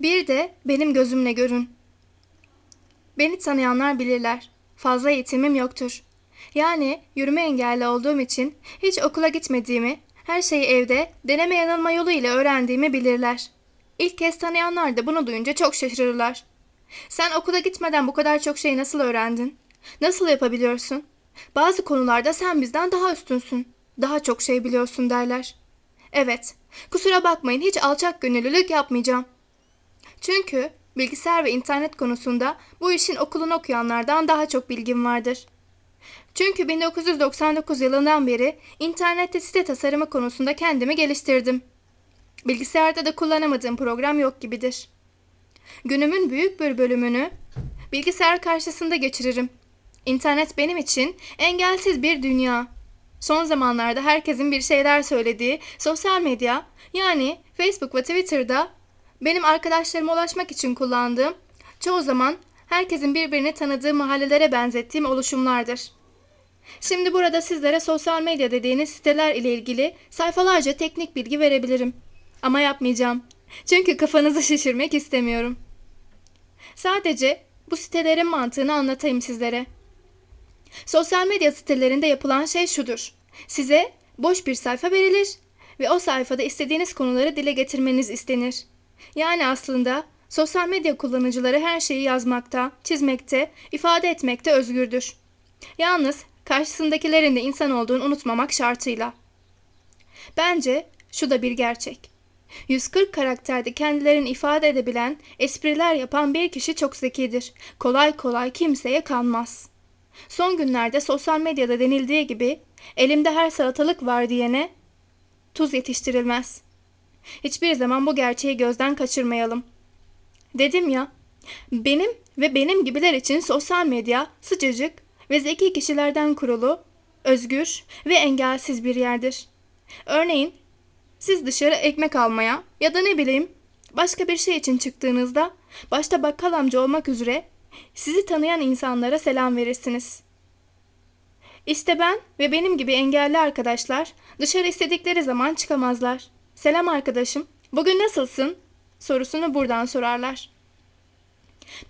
Bir de benim gözümle görün. Beni tanıyanlar bilirler. Fazla eğitimim yoktur. Yani yürüme engelli olduğum için hiç okula gitmediğimi, her şeyi evde deneme yanılma yoluyla öğrendiğimi bilirler. İlk kez tanıyanlar da bunu duyunca çok şaşırırlar. Sen okula gitmeden bu kadar çok şeyi nasıl öğrendin? Nasıl yapabiliyorsun? Bazı konularda sen bizden daha üstünsün. Daha çok şey biliyorsun derler. Evet, kusura bakmayın hiç alçak gönüllülük yapmayacağım. Çünkü bilgisayar ve internet konusunda bu işin okulunu okuyanlardan daha çok bilgim vardır. Çünkü 1999 yılından beri internette site tasarımı konusunda kendimi geliştirdim. Bilgisayarda da kullanamadığım program yok gibidir. Günümün büyük bir bölümünü bilgisayar karşısında geçiririm. İnternet benim için engelsiz bir dünya. Son zamanlarda herkesin bir şeyler söylediği sosyal medya yani Facebook ve Twitter'da benim arkadaşlarıma ulaşmak için kullandığım çoğu zaman herkesin birbirini tanıdığı mahallelere benzettiğim oluşumlardır. Şimdi burada sizlere sosyal medya dediğiniz siteler ile ilgili sayfalarca teknik bilgi verebilirim. Ama yapmayacağım. Çünkü kafanızı şişirmek istemiyorum. Sadece bu sitelerin mantığını anlatayım sizlere. Sosyal medya sitelerinde yapılan şey şudur. Size boş bir sayfa verilir ve o sayfada istediğiniz konuları dile getirmeniz istenir. Yani aslında sosyal medya kullanıcıları her şeyi yazmakta, çizmekte, ifade etmekte özgürdür. Yalnız karşısındakilerin de insan olduğunu unutmamak şartıyla. Bence şu da bir gerçek. 140 karakterde kendilerini ifade edebilen, espriler yapan bir kişi çok zekidir. Kolay kolay kimseye kanmaz. Son günlerde sosyal medyada denildiği gibi elimde her salatalık var diyene tuz yetiştirilmez. Hiçbir zaman bu gerçeği gözden kaçırmayalım. Dedim ya, benim ve benim gibiler için sosyal medya sıcacık ve zeki kişilerden kurulu, özgür ve engelsiz bir yerdir. Örneğin siz dışarı ekmek almaya ya da ne bileyim başka bir şey için çıktığınızda başta bakkal amca olmak üzere sizi tanıyan insanlara selam verirsiniz. İşte ben ve benim gibi engelli arkadaşlar dışarı istedikleri zaman çıkamazlar. Selam arkadaşım, bugün nasılsın? sorusunu buradan sorarlar.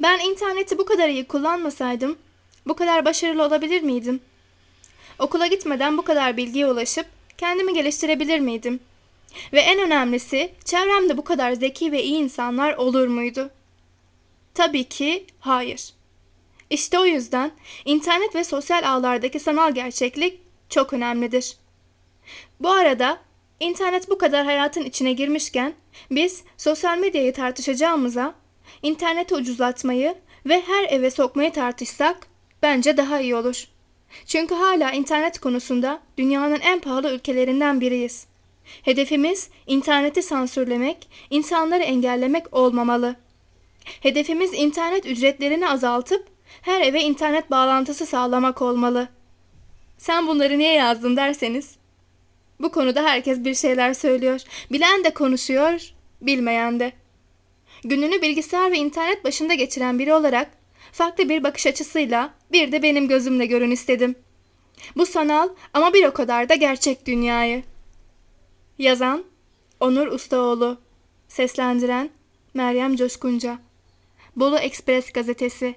Ben interneti bu kadar iyi kullanmasaydım bu kadar başarılı olabilir miydim? Okula gitmeden bu kadar bilgiye ulaşıp kendimi geliştirebilir miydim? Ve en önemlisi çevremde bu kadar zeki ve iyi insanlar olur muydu? Tabii ki hayır. İşte o yüzden internet ve sosyal ağlardaki sanal gerçeklik çok önemlidir. Bu arada internet bu kadar hayatın içine girmişken biz sosyal medyayı tartışacağımıza interneti ucuzlatmayı ve her eve sokmayı tartışsak bence daha iyi olur. Çünkü hala internet konusunda dünyanın en pahalı ülkelerinden biriyiz. Hedefimiz interneti sansürlemek, insanları engellemek olmamalı. Hedefimiz internet ücretlerini azaltıp her eve internet bağlantısı sağlamak olmalı. Sen bunları niye yazdın derseniz. Bu konuda herkes bir şeyler söylüyor. Bilen de konuşuyor, bilmeyen de. Gününü bilgisayar ve internet başında geçiren biri olarak farklı bir bakış açısıyla bir de benim gözümle görün istedim. Bu sanal ama bir o kadar da gerçek dünyayı. Yazan Onur Ustaoğlu Seslendiren Meryem Coşkunca Bolu Ekspres Gazetesi